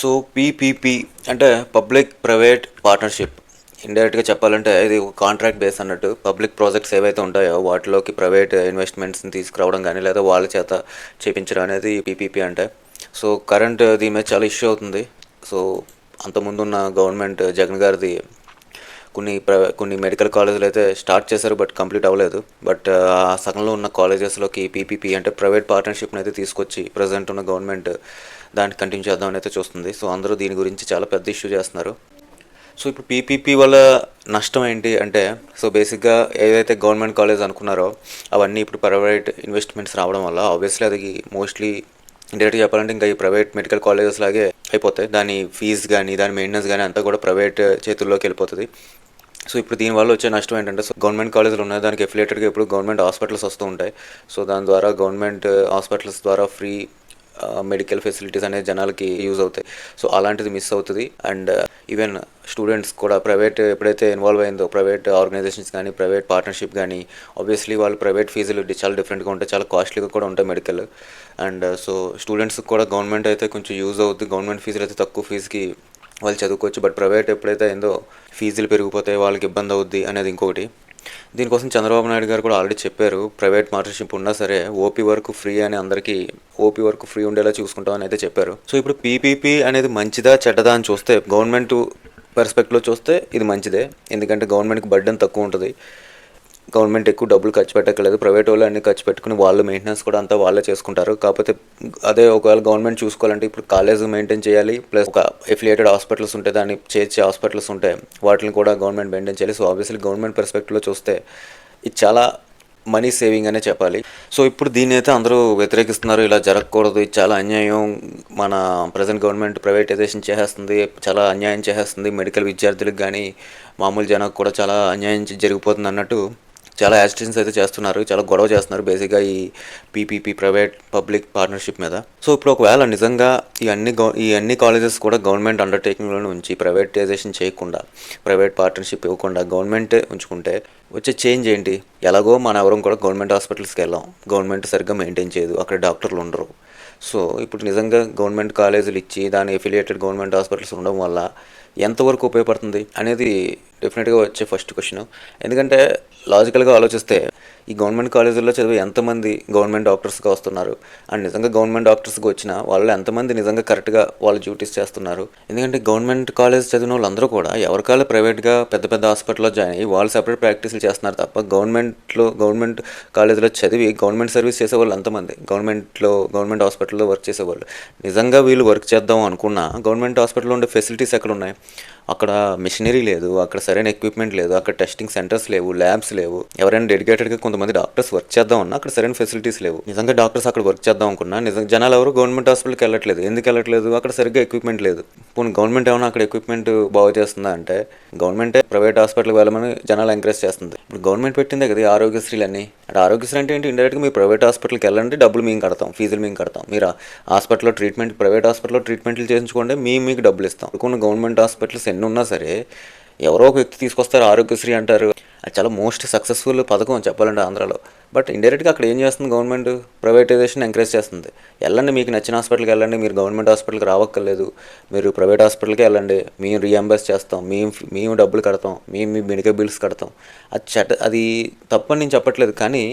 So PPP అంటే public private partnership. ఇండైరెక్ట్గా చెప్పాలంటే ఇది ఒక కాంట్రాక్ట్ బేస్ అన్నట్టు పబ్లిక్ ప్రాజెక్ట్స్ ఏవైతే ఉంటాయో వాటిలోకి ప్రైవేట్ ఇన్వెస్ట్మెంట్స్ని తీసుకురావడం కానీ లేదా వాళ్ళ చేత చేపించడం అనేది పీపీపీ అంటే. సో కరెంట్ దీని మీద చాలా ఇష్యూ అవుతుంది. సో అంతకుముందున్న గవర్నమెంట్ జగన్ గారిది కొన్ని ప్ర కొన్ని మెడికల్ కాలేజీలు అయితే స్టార్ట్ చేశారు బట్ కంప్లీట్ అవ్వలేదు. బట్ uh, ఆ సగంలో ఉన్న కాలేజెస్లోకి పీపీపీ అంటే ప్రైవేట్ పార్ట్నర్షిప్ని అయితే తీసుకొచ్చి ప్రజెంట్ ఉన్న గవర్నమెంట్ దాన్ని కంటిన్యూ చేద్దామని అయితే చూస్తుంది. సో అందరూ దీని గురించి చాలా పెద్ద ఇష్యూ చేస్తున్నారు. సో ఇప్పుడు పీపీపీ వల్ల నష్టం ఏంటి అంటే సో బేసిక్గా ఏదైతే గవర్నమెంట్ కాలేజ్ అనుకున్నారో అవన్నీ ఇప్పుడు ప్రైవేట్ ఇన్వెస్ట్మెంట్స్ రావడం వల్ల ఆబ్వియస్లీ అది మోస్ట్లీ డైరెక్ట్ చెప్పాలంటే ఇంకా ఈ ప్రైవేట్ మెడికల్ కాలేజెస్ లాగే అయిపోతాయి. దాని ఫీజు కానీ దాని మెయింటెనెన్స్ కానీ అంతా కూడా ప్రైవేట్ uh, చేతుల్లోకి వెళ్ళిపోతుంది. సో ఇప్పుడు దీనివల్ల వచ్చే నష్టం ఏంటంటే సో గవర్నమెంట్ కాలేజీలు ఉన్నాయి. దానికి ఎఫిలేటెడ్గా ఇప్పుడు గవర్నమెంట్ హాస్పిటల్స్ వస్తూ ఉంటాయి. సో దాని ద్వారా గవర్నమెంట్ హాస్పిటల్స్ uh, ద్వారా ఫ్రీ మెడికల్ ఫెసిలిటీస్ అనేది జనాలకి యూజ్ అవుతాయి. సో అలాంటిది మిస్ అవుతుంది. అండ్ ఈవెన్ స్టూడెంట్స్ కూడా ప్రైవేట్ ఎప్పుడైతే ఇన్వాల్వ్ అయిందో ప్రైవేట్ ఆర్గనైజేషన్స్ కానీ ప్రైవేట్ పార్ట్నర్షిప్ కానీ ఆబ్వియస్లీ వాళ్ళు ప్రైవేట్ ఫీజులు చాలా డిఫరెంట్గా ఉంటాయి. చాలా కాస్ట్లీగా కూడా ఉంటాయి మెడికల్ అండ్ సో స్టూడెంట్స్ కూడా గవర్నమెంట్ అయితే కొంచెం యూజ్ అవుతుంది గవర్నమెంట్ ఫీజులు అయితే తక్కువ ఫీజుకి వాళ్ళు చదువుకోవచ్చు. బట్ ప్రైవేట్ ఎప్పుడైతే అయిందో ఫీజులు పెరిగిపోతాయి వాళ్ళకి ఇబ్బంది అవుద్ది అనేది ఇంకొకటి. దీనికోసం చంద్రబాబు నాయుడు గారు కూడా ఆల్రెడీ చెప్పారు ప్రైవేట్ పార్ట్నర్షిప్ ఉన్నా సరే ఓపీ వరకు ఫ్రీ అని అందరికీ ఓపీ వరకు ఫ్రీ ఉండేలా చూసుకుంటామని అయితే చెప్పారు. సో ఇప్పుడు పీపీపీ అనేది మంచిదా చెడ్డదా అని చూస్తే గవర్నమెంట్ పర్స్పెక్ట్లో చూస్తే ఇది మంచిదే. ఎందుకంటే గవర్నమెంట్కి బర్డెన్ తక్కువ ఉంటుంది. గవర్నమెంట్ ఎక్కువ డబ్బులు ఖర్చు పెట్టక్కర్లేదు. ప్రైవేట్ వాళ్ళు అన్ని ఖర్చు పెట్టుకుని వాళ్ళు మెయింటెనెన్స్ కూడా అంతా వాళ్ళే చేసుకుంటారు. కాకపోతే అదే ఒకవేళ గవర్నమెంట్ చూసుకోవాలంటే ఇప్పుడు కాలేజ్ మెయింటైన్ చేయాలి. ప్లస్ ఒక ఎఫిలియేటెడ్ హాస్పిటల్స్ ఉంటాయి దాన్ని చేర్చే హాస్పిటల్స్ ఉంటాయి వాటిని కూడా గవర్నమెంట్ మెయింటైన్ చేయాలి. సో ఆబ్వియస్లీ గవర్నమెంట్ పర్స్పెక్టివ్లో చూస్తే ఇది చాలా మనీ సేవింగ్ అనే చెప్పాలి. సో ఇప్పుడు దీన్ని అయితే అందరూ వ్యతిరేకిస్తున్నారు. ఇలా జరగకూడదు. ఇది చాలా అన్యాయం. మన ప్రజెంట్ గవర్నమెంట్ ప్రైవేటైజేషన్ చేసేస్తుంది. చాలా అన్యాయం చేసేస్తుంది. మెడికల్ విద్యార్థులకు కానీ మామూలు జనాలకు కూడా చాలా అన్యాయం జరిగిపోతుంది అన్నట్టు చాలా యాజిటేషన్స్ అయితే చేస్తున్నారు చాలా గొడవ చేస్తున్నారు బేసిక్గా ఈ పీపీపీ ప్రైవేట్ పబ్లిక్ పార్ట్నర్షిప్ మీద. సో ఇప్పుడు ఒకవేళ నిజంగా ఈ అన్ని ఈ అన్ని కాలేజెస్ కూడా గవర్నమెంట్ అండర్టేకింగ్లో ఉంచి ప్రైవేటైజేషన్ చేయకుండా ప్రైవేట్ పార్ట్నర్షిప్ ఇవ్వకుండా గవర్నమెంటే ఉంచుకుంటే వచ్చే చేంజ్ ఏంటి? ఎలాగో మన ఎవరం కూడా గవర్నమెంట్ హాస్పిటల్స్కి వెళ్ళాం. గవర్నమెంట్ సరిగ్గా మెయింటైన్ చేయదు. అక్కడ డాక్టర్లు ఉండరు. సో ఇప్పుడు నిజంగా గవర్నమెంట్ కాలేజీలు ఇచ్చి దాని ఎఫిలియేటెడ్ గవర్నమెంట్ హాస్పిటల్స్ ఉండడం వల్ల ఎంతవరకు ఉపయోగపడుతుంది అనేది డెఫినెట్గా వచ్చే ఫస్ట్ క్వశ్చన్. ఎందుకంటే లాజికల్గా ఆలోచిస్తే ఈ గవర్నమెంట్ కాలేజీల్లో చదివే ఎంతమంది గవర్నమెంట్ డాక్టర్స్గా వస్తున్నారు? అండ్ నిజంగా గవర్నమెంట్ డాక్టర్స్గా వచ్చిన వాళ్ళు ఎంతమంది నిజంగా కరెక్ట్గా వాళ్ళ డ్యూటీస్ చేస్తున్నారు? ఎందుకంటే గవర్నమెంట్ కాలేజ్ చదివిన వాళ్ళందరూ కూడా ఎవరికాలు ప్రైవేట్గా పెద్ద పెద్ద హాస్పిటల్లో జాయిన్ అయ్యి వాళ్ళు సెపరేట్ ప్రాక్టీసులు చేస్తున్నారు తప్ప గవర్నమెంట్లో గవర్నమెంట్ కాలేజీలో చదివి గవర్నమెంట్ సర్వీస్ చేసే వాళ్ళు ఎంతమంది? గవర్నమెంట్లో గవర్నమెంట్ హాస్పిటల్లో వర్క్ చేసేవాళ్ళు. నిజంగా వీళ్ళు వర్క్ చేద్దాం అనుకున్నా గవర్నమెంట్ హాస్పిటల్లో ఉండే ఫెసిలిటీస్ ఎక్కడ ఉన్నాయి అక్కడ మిషనరీ లేదు అక్కడ సరైన ఎక్విప్మెంట్ లేదు అక్కడ టెస్టింగ్ సెంటర్స్ లేవు ల్యాబ్స్ లేవు. ఎవరైనా డెడికేటెడ్గా కొంతమంది డాక్టర్స్ వర్క్ చేద్దాం అన్నా అక్కడ సరైన ఫెసిలిటీస్ లేవు. నిజంగా డాక్టర్స్ అక్కడ వర్క్ చేద్దాం అనుకున్నా నిజంగా జనాలు ఎవరు గవర్నమెంట్ హాస్పిటల్కి వెళ్ళట్లేదు. ఎందుకు వెళ్ళట్లేదు? అక్కడ సరిగ్గా ఎక్విప్మెంట్ లేదు. పోనీ గవర్నమెంట్ ఏమైనా అక్కడ ఎక్విప్మెంట్ బాగు చేస్తుందా అంటే గవర్నమెంటే ప్రైవేట్ హాస్పిటల్కి వెళ్ళమని జనాలు ఎంకరేజ్ చేస్తుంది. ఇప్పుడు గవర్నమెంట్ పెట్టిందే కదా ఆరోగ్యశ్రీలు అన్ని అంటే ఆరోగ్యశ్రీ అంటే ఏంటి? ఇండైరెక్ట్గా మీరు ప్రైవేట్ హాస్పిటల్కి వెళ్ళండి డబ్బులు మేము కడతాం ఫీజులు మేము కడతాం. మీరు హాస్పిటల్లో ట్రీట్మెంట్ ప్రైవేట్ హాస్పిటల్లో ట్రీట్మెంట్లు చేయించుకోండి మేము మీకు డబ్బులు ఇస్తాం. కొన్ని గవర్నమెంట్ హాస్పిటల్స్ ఎన్ని ఉన్నా సరే ఎవరో ఒక వ్యక్తి తీసుకొస్తారు ఆరోగ్యశ్రీ అంటారు. అది చాలా మోస్ట్ సక్సెస్ఫుల్ పథకం చెప్పాలంటే ఆంధ్రాలో. బట్ ఇండైరెక్ట్గా అక్కడ ఏం చేస్తుంది గవర్నమెంట్? ప్రైవేటైజేషన్ ఎంకరేజ్ చేస్తుంది. వెళ్ళండి మీకు నచ్చిన హాస్పిటల్కి వెళ్ళండి మీరు గవర్నమెంట్ హాస్పిటల్కి రావక్కర్లేదు. మీరు ప్రైవేట్ హాస్పిటల్కి వెళ్ళండి. మేము రీఎంబర్స్ చేస్తాం. మేము మేము డబ్బులు కడతాం. మేము మీ మెడికల్ బిల్స్ కడతాం. అది చట్ట అది తప్పని నేను చెప్పట్లేదు. కానీ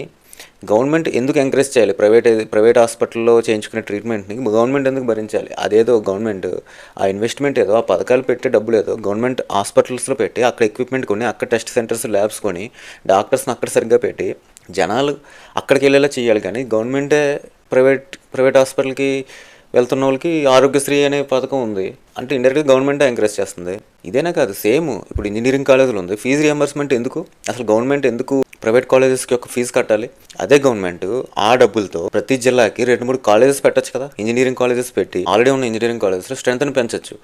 గవర్నమెంట్ ఎందుకు ఎంకరేజ్ చేయాలి? ప్రైవేట్ ప్రైవేట్ హాస్పిటల్లో చేయించుకునే ట్రీట్మెంట్ని గవర్నమెంట్ ఎందుకు భరించాలి? అదేదో గవర్నమెంట్ ఆ ఇన్వెస్ట్మెంట్ ఏదో ఆ పథకాలు పెట్టే డబ్బులు ఏదో గవర్నమెంట్ హాస్పిటల్స్లో పెట్టి అక్కడ ఎక్విప్మెంట్ కొని అక్కడ టెస్ట్ సెంటర్స్ ల్యాబ్స్ కొని డాక్టర్స్ని అక్కడ సరిగ్గా పెట్టి జనాలు అక్కడికి వెళ్ళేలా చేయాలి. కానీ గవర్నమెంటే ప్రైవేట్ ప్రైవేట్ హాస్పిటల్కి వెళ్తున్న వాళ్ళకి ఆరోగ్యశ్రీ అనే పథకం ఉంది. అంటే ఇండైరెక్ట్గా గవర్నమెంట్ ఎంకరేజ్ చేస్తుంది. ఇదేనా కాదు సేమ్. ఇప్పుడు ఇంజనీరింగ్ కాలేజీలు ఉంది. ఫీజు రియంబర్స్మెంట్ ఎందుకు? అసలు గవర్నమెంట్ ఎందుకు ప్రైవేట్ కాలేజెస్కి ఒక ఫీజు కట్టాలి. అదే గవర్నమెంట్ ఆ డబ్బులతో ప్రతి జిల్లాకి రెండు మూడు కాలేజెస్ పెట్టచ్చు కదా. ఇంజనీరింగ్ కాలేజెస్ పెట్టి ఆల్రెడీ ఉన్న ఇంజనీరింగ్ కాలేజెస్లో స్ట్రెంత్ని పెంచొచ్చు.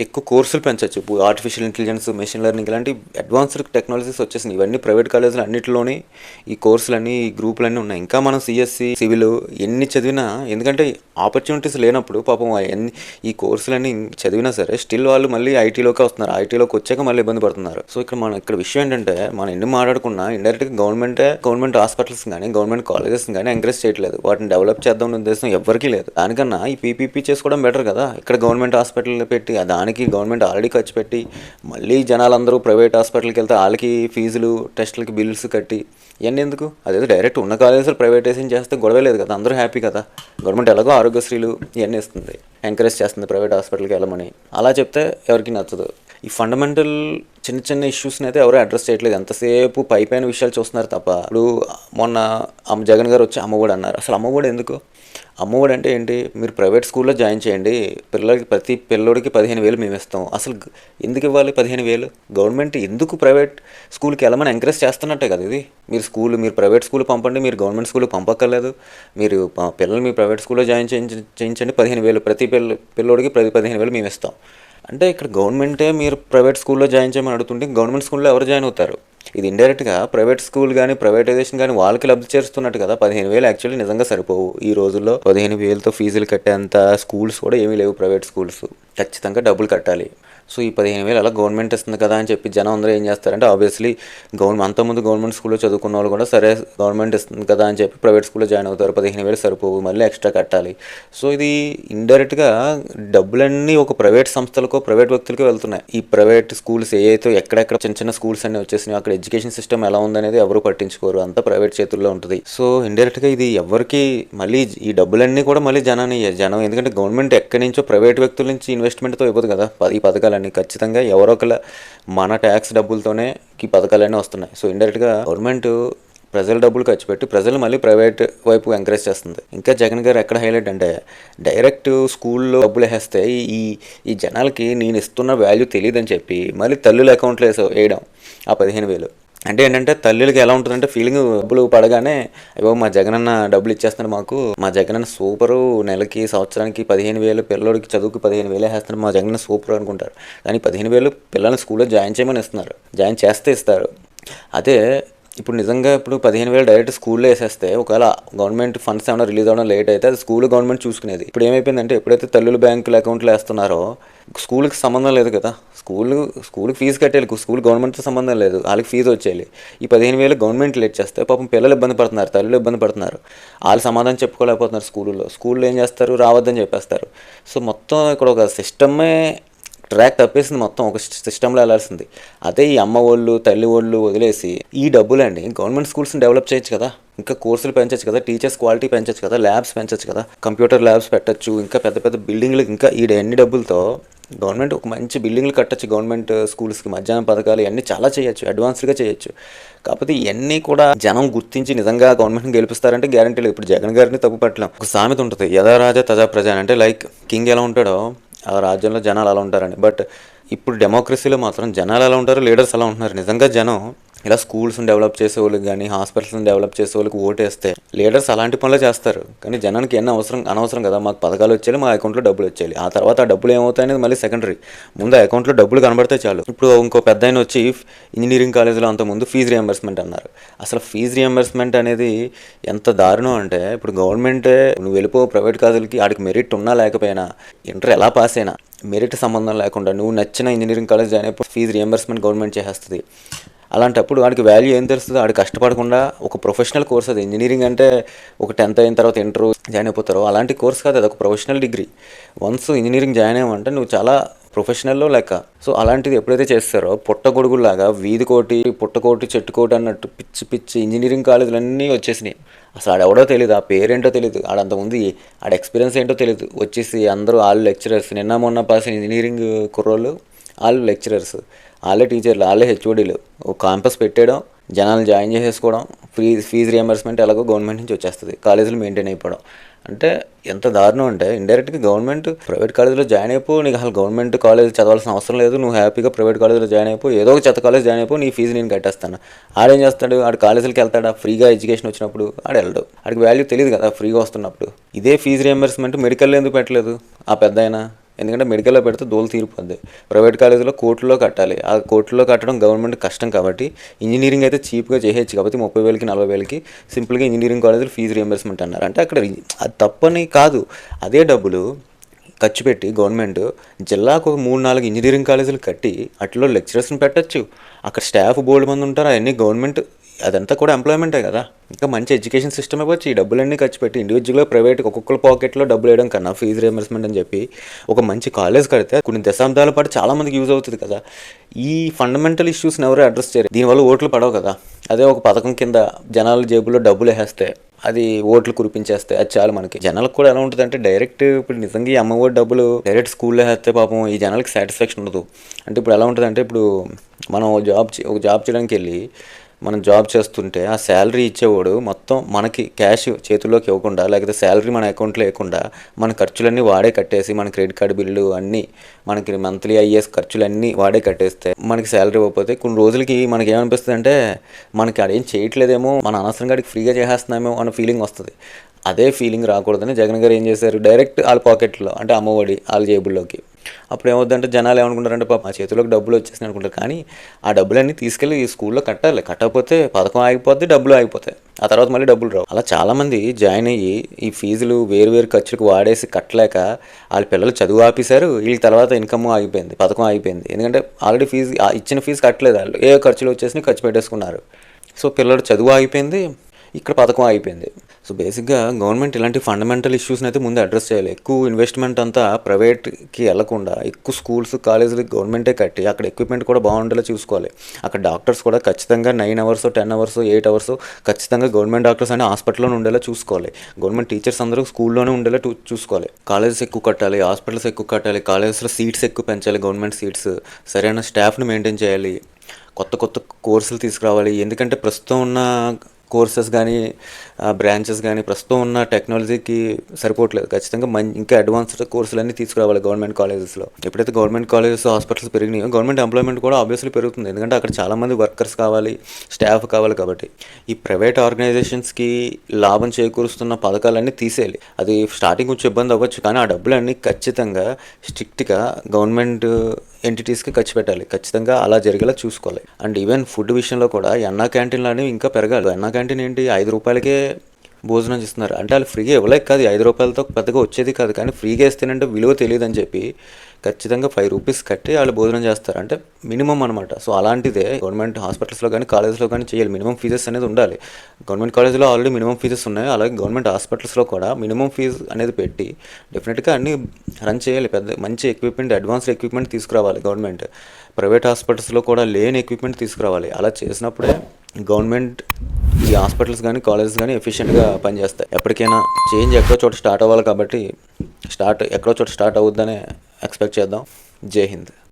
ఎక్కువ కోర్సులు పెంచవచ్చు ఇప్పుడు ఆర్టిఫిషియల్ ఇంటెలిజెన్స్ మెషిన్ లెర్నింగ్ ఇలాంటి అడ్వాన్స్డ్ టెక్నాలజీస్ వచ్చేసినాయి. ఇవన్నీ ప్రైవేట్ కాలేజీలు అన్నింటిలోని ఈ కోర్సులన్నీ ఈ గ్రూపులన్నీ ఉన్నాయి. ఇంకా మనం సిఎస్సి సివిల్ ఎన్ని చదివినా ఎందుకంటే ఆపర్చునిటీస్ లేనప్పుడు పాపం ఎన్ని ఈ కోర్సులన్నీ చదివినా సరే స్టిల్ వాళ్ళు మళ్ళీ ఐటీలోకి వస్తున్నారు. ఐటీలోకి వచ్చాక మళ్ళీ ఇబ్బంది పడుతున్నారు. సో ఇక్కడ మనం ఇక్కడ విషయం ఏంటంటే మనం ఎన్ని మాట్లాడుకున్నా ఇండైరెక్ట్గా గవర్నమెంటే గవర్నమెంట్ హాస్పిటల్స్ కానీ గవర్నమెంట్ కాలేజెస్ కానీ ఎంకరేజ్ చేయట్లేదు. వాటిని డెవలప్ చేద్దాం ఉద్దేశం ఎవరికీ లేదు. దానికన్నా ఈ పీపీపీ చేసుకోవడం బెటర్ కదా. ఇక్కడ గవర్నమెంట్ హాస్పిటల్ పెట్టి దాని దానికి గవర్నమెంట్ ఆల్రెడీ ఖర్చు పెట్టి మళ్ళీ జనాలందరూ ప్రైవేట్ హాస్పిటల్కి వెళ్తే వాళ్ళకి ఫీజులు టెస్టులకి బిల్స్ కట్టి ఇవన్నీ ఎందుకు? అదే డైరెక్ట్ ఉన్న కాలేజీలు ప్రైవేటైజేషన్ చేస్తే గొడవ లేదు కదా అందరూ హ్యాపీ కదా. గవర్నమెంట్ ఎలాగో ఆరోగ్యశ్రీలు ఇవన్నీ ఇస్తుంది ఎంకరేజ్ చేస్తుంది ప్రైవేట్ హాస్పిటల్కి వెళ్ళమని. అలా చెప్తే ఎవరికి నచ్చదు. ఈ ఫండమెంటల్ చిన్న చిన్న ఇష్యూస్ని అయితే ఎవరు అడ్రస్ చేయట్లేదు. ఎంతసేపు పై పైన విషయాలు చూస్తున్నారు తప్ప. ఇప్పుడు మొన్న అమ్మ జగన్ గారు వచ్చి అమ్మఒడి అన్నారు. అసలు అమ్మఒడి ఎందుకు? అమ్మఒడి అంటే ఏంటి? మీరు ప్రైవేట్ స్కూల్లో జాయిన్ చేయండి. పిల్లలకి ప్రతి పిల్లోడికి పదిహేను వేలు మేము ఇస్తాం. అసలు ఎందుకు ఇవ్వాలి పదిహేను వేలు? గవర్నమెంట్ ఎందుకు ప్రైవేట్ స్కూల్కి వెళ్ళమని ఎంకరేజ్ చేస్తున్నట్టే కదా ఇది. మీరు స్కూల్ మీరు ప్రైవేట్ స్కూల్ పంపండి మీరు గవర్నమెంట్ స్కూల్ పంపక్కర్లేదు. మీరు పిల్లలు మీ ప్రైవేట్ స్కూల్లో జాయిన్ చేయించండి. పదిహేను వేలు ప్రతి పిల్ల పిల్లోడికి ప్రతి పదిహేను వేలు మేము ఇస్తాం అంటే ఇక్కడ గవర్నమెంటే మీరు ప్రైవేట్ స్కూల్లో జాయిన్ చేయమని అడుగుతుంటే గవర్నమెంట్ స్కూల్లో ఎవరు జాయిన్ అవుతారు? ఇది ఇండైరెక్ట్గా ప్రైవేట్ స్కూల్ కానీ ప్రైవేటైజేషన్ కానీ వాళ్ళకి లబ్ధి చేస్తున్నట్టు కదా. పదిహేను వేలు యాక్చువల్లీ నిజంగా సరిపోవు. ఈ రోజుల్లో పదిహేను వేలతో ఫీజులు కట్టేంత స్కూల్స్ కూడా ఏమీ లేవు ప్రైవేట్ స్కూల్స్ ఖచ్చితంగా డబ్బులు కట్టాలి. సో ఈ పదిహేను వేలు అలా గవర్నమెంట్ ఇస్తుంది కదా అని చెప్పి జనం అందరూ ఏం చేస్తారంటే ఆబ్వియస్లీ గవర్నమెంట్ అంతకుముందు గవర్నమెంట్ స్కూల్లో చదువుకున్న వాళ్ళు కూడా సరే గవర్నమెంట్ ఇస్తుంది కదా అని చెప్పి ప్రైవేట్ స్కూల్లో జాయిన్ అవుతారు. పదిహేను వేలు సరిపోవు మళ్ళీ ఎక్స్ట్రా కట్టాలి. సో ఇది ఇండైరెక్ట్గా డబ్బులన్నీ ఒక ప్రైవేట్ సంస్థలకో ప్రైవేట్ వ్యక్తులకో వెళ్తున్నాయి. ఈ ప్రైవేట్ స్కూల్స్ ఏవైతే ఎక్కడెక్కడ చిన్న చిన్న స్కూల్స్ అన్ని వచ్చేసినాయి అక్కడ ఎడ్యుకేషన్ సిస్టమ్ ఎలా ఉందనేది ఎవరు పట్టించుకోరు. అంతా ప్రైవేట్ చేతుల్లో ఉంటుంది. సో ఇండైరెక్ట్గా ఇది ఎవరికి మళ్ళీ ఈ డబ్బులన్నీ కూడా మళ్ళీ జనాన్ని జనం ఎందుకంటే గవర్నమెంట్ ఎక్కడి నుంచో ప్రైవేట్ వ్యక్తుల నుంచి ఇన్వెస్ట్మెంట్తో ఇవ్వదు కదా. ఈ పథకాలన్నీ. ఖచ్చితంగా ఎవరో ఒకళ్ళ మన ట్యాక్స్ డబ్బులతోనే ఈ పథకాలన్నీ వస్తున్నాయి. సో ఇండైరెక్ట్గా గవర్నమెంట్ ప్రజల డబ్బులు ఖర్చు పెట్టి ప్రజలు మళ్ళీ ప్రైవేట్ వైపు ఎంకరేజ్ చేస్తుంది. ఇంకా జగన్ గారు ఎక్కడ హైలైట్ అంటే డైరెక్ట్ స్కూల్లో డబ్బులు వేస్తే ఈ ఈ జనాలకి నేను ఇస్తున్న వాల్యూ తెలియదని చెప్పి మళ్ళీ తల్లుల అకౌంట్లో వేయడం ఆ పదిహేను వేలు. అంటే ఏంటంటే తల్లులకి ఎలా ఉంటుందంటే ఫీలింగ్ డబ్బులు పడగానే అయ్యో మా జగనన్న డబ్బులు ఇచ్చేస్తాడు మాకు. మా జగనన్న సూపరు నెలకి సంవత్సరానికి పదిహేను వేలు పిల్లడికి చదువుకి పదిహేను వేలు వేస్తాడు మా జగనన్న సూపర్ అనుకుంటారు. కానీ పదిహేను వేలు పిల్లల్ని స్కూల్లో జాయిన్ చేయమని ఇస్తున్నారు. జాయిన్ చేస్తే ఇస్తారు. అదే ఇప్పుడు నిజంగా ఇప్పుడు పదిహేను వేలు డైరెక్ట్ స్కూల్లో వేసేస్తే ఒకవేళ గవర్నమెంట్ ఫండ్స్ ఏమైనా రిలీజ్ అవ్వడం లేట్ అయితే అది స్కూల్ గవర్నమెంట్ చూసుకునేది. ఇప్పుడు ఏమైపోయిందంటే ఎప్పుడైతే తల్లులు బ్యాంకులు అకౌంట్లో వేస్తున్నారో స్కూల్కి సంబంధం లేదు కదా. స్కూల్ స్కూల్కి ఫీజు కట్టేయాలి. స్కూల్ గవర్నమెంట్తో సంబంధం లేదు. వాళ్ళకి ఫీజు వచ్చేయాలి. ఈ పదిహేను వేలు గవర్నమెంట్ లేట్ చేస్తే పాపం పిల్లలు ఇబ్బంది పడుతున్నారు. తల్లులు ఇబ్బంది పడుతున్నారు. వాళ్ళు సమాధానం చెప్పుకోలేకపోతున్నారు స్కూల్లో. స్కూల్లో ఏం చేస్తారు? రావద్దని చెప్పేస్తారు. సో మొత్తం ఇక్కడ ఒక సిస్టమే ట్రాక్ తప్పేసింది మొత్తం ఒక సిస్టంలో వెళ్ళాల్సింది అదే ఈ అమ్మ వాళ్ళు తల్లి వాళ్ళు వదిలేసి ఈ డబ్బులండి గవర్నమెంట్ స్కూల్స్ని డెవలప్ చేయొచ్చు కదా. ఇంకా కోర్సులు పెంచొచ్చు కదా టీచర్స్ క్వాలిటీ పెంచొచ్చు కదా ల్యాబ్స్ పెంచొచ్చు కదా. కంప్యూటర్ ల్యాబ్స్ పెట్టచ్చు ఇంకా పెద్ద పెద్ద బిల్డింగ్లు ఇంకా ఈ ఎన్ని డబ్బులతో గవర్నమెంట్ ఒక మంచి బిల్డింగ్లు కట్టచ్చు గవర్నమెంట్ స్కూల్స్కి మధ్యాహ్నం పథకాలు ఇవన్నీ చాలా చేయొచ్చు అడ్వాన్స్డ్గా చేయొచ్చు. కాకపోతే ఇవన్నీ కూడా జనం గుర్తించి నిజంగా గవర్నమెంట్ని గెలిపిస్తారంటే గ్యారంటీ లేదు. ఇప్పుడు జగన్ గారిని తప్పు పట్టలేం. ఒక సామెత ఉంటుంది యథారాజ తజా ప్రజ అంటే లైక్ కింగ్ ఎలా ఉంటాడో ఆ రాజ్యంలో జనాలు అలా ఉంటారని బట్ ఇప్పుడు డెమోక్రసీలో మాత్రం జనాలు ఎలా ఉంటారు లీడర్స్ అలా ఉంటున్నారు. నిజంగా జనం ఇలా స్కూల్స్ని డెవలప్ చేసే వాళ్ళకి కానీ హాస్పిటల్స్ని డెవలప్ చేసే వాళ్ళకి ఓటేస్తే లీడర్స్ అలాంటి పనులు చేస్తారు. కానీ జనానికి ఎన్ని అవసరం అనవసరం కదా? మాకు పథకాలు వచ్చేయాలి మా అకౌంట్లో డబ్బులు వచ్చేయాలి. ఆ తర్వాత ఆ డబ్బులు ఏమవుతాయి అనేది మళ్ళీ సెకండరీ ముందు అకౌంట్లో డబ్బులు కనబడితే చాలు. ఇప్పుడు ఇంకో పెద్ద ఆయన వచ్చి ఇంజనీరింగ్ కాలేజీలో అంత ముందు ఫీజు రియంబర్స్మెంట్ అన్నారు. అసలు ఫీజు రియంబర్స్మెంట్ అనేది ఎంత దారుణం అంటే ఇప్పుడు గవర్నమెంటే నువ్వు వెళ్ళిపో ప్రైవేట్ కాలేజీలకి ఆడికి మెరిట్ ఉన్నా లేకపోయినా ఇంటర్ ఎలా పాస్ అయినా మెరిట్ సంబంధం లేకుండా నువ్వు నచ్చిన ఇంజనీరింగ్ కాలేజ్ జాయిన్ అయిపోయి ఫీజు రియంబర్స్మెంట్ గవర్నమెంట్ చేసేస్తుంది. అలాంటప్పుడు వాడికి వాల్యూ ఏం తెలుస్తుంది? వాడికి కష్టపడకుండా ఒక ప్రొఫెషనల్ కోర్స్ అది. ఇంజనీరింగ్ అంటే ఒక టెన్త్ అయిన తర్వాత ఇంటర్ జాయిన్ అయిపోతారు. అలాంటి కోర్స్ కాదు అది ఒక professional degree once engineering join అయ్యామంటే నువ్వు చాలా ప్రొఫెషనల్లో లెక్క. సో అలాంటిది ఎప్పుడైతే చేస్తారో పుట్టగొడుగులాగా వీధి కోటి పుట్టకోటి చెట్టుకోటి అన్నట్టు పిచ్చి పిచ్చి ఇంజనీరింగ్ కాలేజీలన్నీ వచ్చేసినాయి. అసలు ఆడెవడో తెలియదు ఆ పేరేంటో తెలియదు ఆడంతకుముందు ఆడ ఎక్స్పీరియన్స్ ఏంటో తెలియదు వచ్చేసి అందరూ వాళ్ళు లెక్చరర్స్ నిన్న మొన్న పాస్ ఇంజనీరింగ్ కుర్రోళ్ళు వాళ్ళు లెక్చరర్స్ వాళ్ళే టీచర్లు వాళ్ళే హెచ్ఓడీలు. ఒక క్యాంపస్ పెట్టేయడం జనాలు జాయిన్ చేసేసుకోవడం ఫీ ఫీజు రియంబర్స్మెంట్ ఎలాగో గవర్నమెంట్ నుంచి వచ్చేస్తుంది. కాలేజీలు మెయింటైన్ అయిపోవడం. అంటే ఎంత దారుణం అంటే ఇండైరెక్ట్గా గవర్నమెంట్ ప్రైవేట్ కాలేజీలో జాయిన్ అయిపో నీకు అసలు గవర్నమెంట్ కాలేజ్ చదవాల్సిన అవసరం లేదు నువ్వు హ్యాపీగా ప్రైవేట్ కాలేజీలో జాయిన్ అయిపో ఏదో ఒక చెత్త కాలేజ్ జాయిన్ అయిపో నీ ఫీజు నేను కట్టేస్తాను. ఆడేం చేస్తాడు? ఆడు కాలేజీలకి వెళ్తాడా? ఫ్రీగా ఎడ్యుకేషన్ వచ్చినప్పుడు ఆడు వెళ్ళడు. ఆడికి వాల్యూ తెలియదు కదా ఫ్రీగా వస్తున్నప్పుడు. ఇదే ఫీజు రియంబర్స్మెంట్ మెడికల్ ఎందుకు పెట్టలేదు? ఆ పెద్ద అయినా ఎందుకంటే మెడికల్లో పెడితే దోలు తీరిపోద్ది ప్రైవేట్ కాలేజీలో కోర్టులో కట్టాలి. ఆ కోర్టులో కట్టడం గవర్నమెంట్ కష్టం కాబట్టి ఇంజనీరింగ్ అయితే చీప్గా చేయొచ్చు కాబట్టి ముప్పై వేలకి నలభై వేలకి సింపుల్గా ఇంజనీరింగ్ కాలేజీలో ఫీజు రియంబర్స్మెంట్ అన్నారు. అంటే అక్కడ అది తప్పని కాదు. అదే డబ్బులు ఖర్చు పెట్టి గవర్నమెంట్ జిల్లాకు ఒక మూడు నాలుగు ఇంజనీరింగ్ కాలేజీలు కట్టి అట్లో లెక్చరర్స్ని పెట్టచ్చు. అక్కడ స్టాఫ్ బోర్డు మంది ఉంటారు అవన్నీ గవర్నమెంట్ అదంతా కూడా ఎంప్లాయ్మెంటే కదా. ఇంకా మంచి ఎడ్యుకేషన్ సిస్టమ్ ఇవ్వచ్చు. ఈ డబ్బులన్నీ ఖర్చు పెట్టి ఇండివిజువల్గా ప్రైవేట్ ఒక్కొక్కరు పాకెట్లో డబ్బులు వేయడం కన్నా ఫీజు రియంబర్స్మెంట్ అని చెప్పి ఒక మంచి కాలేజ్ కడితే కొన్ని దశాబ్దాల పాటు చాలామందికి యూజ్ అవుతుంది కదా. ఈ ఫండమెంటల్ ఇష్యూస్ని ఎవరు అడ్రస్ చేయరు. దీనివల్ల ఓట్లు పడవు కదా. అదే ఒక పథకం కింద జనాల జేబులో డబ్బులు వేస్తే అది ఓట్లు కురిపించేస్తే అది చాలు మనకి. జనాలకు కూడా ఎలా ఉంటుంది అంటే డైరెక్ట్ ఇప్పుడు నిజంగా ఈ అమ్మఒడి డబ్బులు డైరెక్ట్ స్కూల్లో వేస్తే పాపం ఈ జనాలకి సాటిస్ఫాక్షన్ ఉండదు. అంటే ఇప్పుడు ఎలా ఉంటుంది అంటే ఇప్పుడు మనం జాబ్ ఒక జాబ్ చేయడానికి వెళ్ళి మనం జాబ్ చేస్తుంటే ఆ శాలరీ ఇచ్చేవాడు మొత్తం మనకి క్యాష్ చేతుల్లోకి ఇవ్వకుండా లేకపోతే శాలరీ మన అకౌంట్లో వేయకుండా మన ఖర్చులన్నీ వాడే కట్టేసి మన క్రెడిట్ కార్డు బిల్లు అన్నీ మనకి మంత్లీ అయ్యే ఖర్చులన్నీ వాడే కట్టేస్తే మనకి శాలరీ ఇవ్వకపోతే కొన్ని రోజులకి మనకి ఏమనిపిస్తుంది అంటే మనకి అదేం చేయట్లేదేమో మన అనవసరంగా ఫ్రీగా చేసేస్తున్నామేమో అన్న ఫీలింగ్ వస్తుంది. అదే ఫీలింగ్ రాకూడదని జగన్ గారు ఏం చేశారు? డైరెక్ట్ వాళ్ళ పాకెట్లో అంటే అమ్మఒడి వాళ్ళ జేబుల్లోకి. అప్పుడు ఏమవుద్దంటే జనాలు ఏమనుకుంటారంటే పాప మా చేతిలోకి డబ్బులు వచ్చేసినాయి అనుకుంటారు. కానీ ఆ డబ్బులన్నీ తీసుకెళ్ళి ఈ స్కూల్లో కట్టాలి. కట్టకపోతే పథకం ఆగిపోతే డబ్బులు ఆగిపోతాయి. ఆ తర్వాత మళ్ళీ డబ్బులు రావు. అలా చాలామంది జాయిన్ అయ్యి ఈ ఫీజులు వేరు వేరు ఖర్చులకు వాడేసి కట్టలేక వాళ్ళ పిల్లలు చదువు ఆపేశారు. వీళ్ళ తర్వాత ఇన్కమ్ ఆగిపోయింది పథకం ఆగిపోయింది. ఎందుకంటే ఆల్రెడీ ఫీజు ఇచ్చిన ఫీజు కట్టలేదు వాళ్ళు. ఏ ఖర్చులు వచ్చేసి ఖర్చు పెట్టేసుకున్నారు. సో పిల్లలు చదువు ఆగిపోయింది. ఇక్కడ పథకం అయిపోయింది సో బేసిక్గా గవర్నమెంట్ ఇలాంటి ఫండమెంటల్ ఇష్యూస్ని అయితే ముందు అడ్రస్ చేయాలి. ఎక్కువ ఇన్వెస్ట్మెంట్ అంతా ప్రైవేట్కి వెళ్ళకుండా ఎక్కువ స్కూల్స్ కాలేజీలు గవర్నమెంటే కట్టి అక్కడ ఎక్విప్మెంట్ కూడా బాగుండేలా చూసుకోవాలి. అక్కడ డాక్టర్స్ కూడా ఖచ్చితంగా nine hours ten hours eight hours ఖచ్చితంగా గవర్నమెంట్ డాక్టర్స్ అనే హాస్పిటల్లోనే ఉండేలా చూసుకోవాలి. గవర్నమెంట్ టీచర్స్ అందరూ స్కూల్లోనే ఉండేలా చూసుకోవాలి. కాలేజెస్ ఎక్కువ కట్టాలి హాస్పిటల్స్ ఎక్కువ కట్టాలి కాలేజెస్లో సీట్స్ ఎక్కువ పెంచాలి గవర్నమెంట్ సీట్స్ సరైన స్టాఫ్ని మెయింటైన్ చేయాలి. కొత్త కొత్త కోర్సులు తీసుకురావాలి. ఎందుకంటే ప్రస్తుతం ఉన్న కోర్సెస్ కానీ బ్రాంచెస్ కానీ ప్రస్తుతం ఉన్న టెక్నాలజీకి సరిపోవట్లేదు ఖచ్చితంగా మంచి ఇంకా అడ్వాన్స్డ్ కోర్సులన్నీ తీసుకురావాలి గవర్నమెంట్ కాలేజెస్లో. ఎప్పుడైతే గవర్నమెంట్ కాలేజెస్ హాస్పిటల్స్ పెరిగినాయో గవర్నమెంట్ ఎంప్లాయ్మెంట్ కూడా ఆబ్వియస్లీ పెరుగుతుంది. ఎందుకంటే అక్కడ చాలామంది వర్కర్స్ కావాలి స్టాఫ్ కావాలి కాబట్టి. ఈ ప్రైవేట్ ఆర్గనైజేషన్స్కి లాభం చేకూరుస్తున్న పథకాలన్నీ తీసేయాలి. అది స్టార్టింగ్ కొంచెం ఇబ్బంది అవ్వచ్చు కానీ ఆ డబ్బులన్నీ ఖచ్చితంగా స్ట్రిక్ట్గా గవర్నమెంట్ ఎంటిటీస్కి ఖర్చు పెట్టాలి. ఖచ్చితంగా అలా జరిగేలా చూసుకోవాలి. అండ్ ఈవెన్ ఫుడ్ విషయంలో కూడా ఎన్నా క్యాంటీన్లు అనేవి ఇంకా పెరగాలి. ఎన్నా క్యాంటీన్ ఏంటి ఐదు రూపాయలకే భోజనం చేస్తున్నారు. అంటే వాళ్ళు ఫ్రీగా ఇవ్వలేక కాదు ఐదు రూపాయలతో పెద్దగా వచ్చేది కాదు. కానీ ఫ్రీగా ఇస్తేనంటే విలువ తెలియదు అని చెప్పి ఖచ్చితంగా ఫైవ్ రూపీస్ కట్టి వాళ్ళు భోజనం చేస్తారు. అంటే మినిమం అనమాట సో అలాంటిదే గవర్నమెంట్ హాస్పిటల్స్లో కానీ కాలేజ్లో కానీ చేయాలి. మినిమం ఫీజెస్ అనేది ఉండాలి. గవర్నమెంట్ కాలేజ్లో ఆల్రెడీ మినిమం ఫీజెస్ ఉన్నాయి. అలాగే గవర్నమెంట్ హాస్పిటల్స్లో కూడా మినిమం ఫీజు అనేది పెట్టి డెఫినెట్గా అన్ని రన్ చేయాలి. పెద్ద మంచి ఎక్విప్మెంట్ అడ్వాన్స్డ్ ఎక్విప్మెంట్ తీసుకురావాలి గవర్నమెంట్. ప్రైవేట్ హాస్పిటల్స్లో కూడా లేని ఎక్విప్మెంట్ తీసుకురావాలి. అలా చేసినప్పుడే గవర్నమెంట్ ఈ హాస్పిటల్స్ కానీ కాలేజెస్ కానీ ఎఫిషియెంట్గా పనిచేస్తాయి. ఎప్పటికైనా చేంజ్ ఎక్కడో చోట స్టార్ట్ అవ్వాలి కాబట్టి స్టార్ట్ ఎక్కడో చోట స్టార్ట్ అవుద్దనే ఎక్స్పెక్ట్ చేద్దాం. జై హింద్.